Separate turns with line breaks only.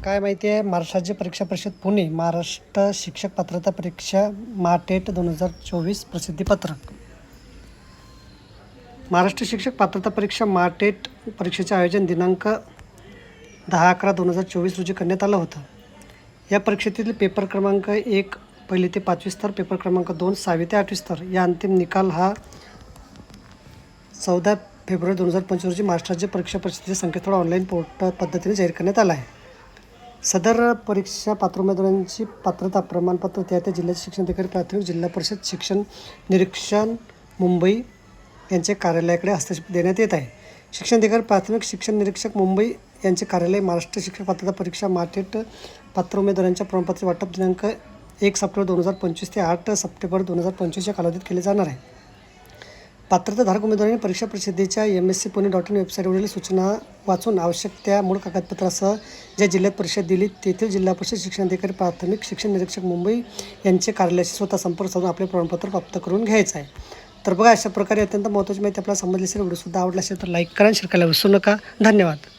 काय माहिती आहे? महाराष्ट्र राज्य परीक्षा परिषद पुणे महाराष्ट्र शिक्षक पात्रता परीक्षा माटेट दोन हजार चोवीस प्रसिद्धीपत्रक महाराष्ट्र शिक्षक पात्रता परीक्षा माटेट परीक्षेचे आयोजन दिनांक दहा अकरा दोन हजार चोवीस रोजी करण्यात आलं होतं. या परीक्षेतील पेपर क्रमांक एक पहिली ते पाचवी स्तर पेपर क्रमांक दोन सहावी ते आठवी स्तर. या अंतिम निकाल हा चौदा फेब्रुवारी दोन हजार पंचवीस रोजी महाराष्ट्र राज्य परीक्षा परिषदेच्या संकेतस्थळ ऑनलाईन पोर्टल पद्धतीने जाहीर करण्यात आला आहे. सदर परीक्षा पात्र उमेदवारांची पात्रता प्रमाणपत्र त्या त्या जिल्ह्याचे शिक्षण अधिकारी प्राथमिक जिल्हा परिषद शिक्षण निरीक्षण मुंबई यांच्या कार्यालयाकडे हस्तक्षेप देण्यात येत आहे. शिक्षण अधिकारी प्राथमिक शिक्षण निरीक्षक मुंबई यांचे कार्यालय महाराष्ट्र शिक्षक पात्रता परीक्षा मार्केट पात्र उमेदवारांच्या प्रमाणपत्र वाटप दिनांक एक सप्टेंबर दोन हजार पंचवीस ते आठ सप्टेंबर दोन हजार पंचवीस या कालावधीत केले जाणार आहे. पात्रताधारक उमेदवारांनी परीक्षा परिषदेच्या M S C Pune dot in वेबसाईटवरील सूचना वाचून आवश्यक त्या मूळ कागदपत्रासह ज्या जिल्ह्यात परीक्षा दिली तेथील जिल्हा परिषद शिक्षण अधिकारी प्राथमिक शिक्षण निरीक्षक मुंबई यांचे कार्यालयाशी स्वतः संपर्क साधून आपले प्रमाणपत्र प्राप्त करून घ्यायचं आहे. तर बघा अशा प्रकारे अत्यंत महत्त्वाची माहिती आपल्याला समजली असेल व्हिडिओसुद्धा आवडला असेल तर लाईक करा शिरकायला शेअर करायला विसरू नका. धन्यवाद.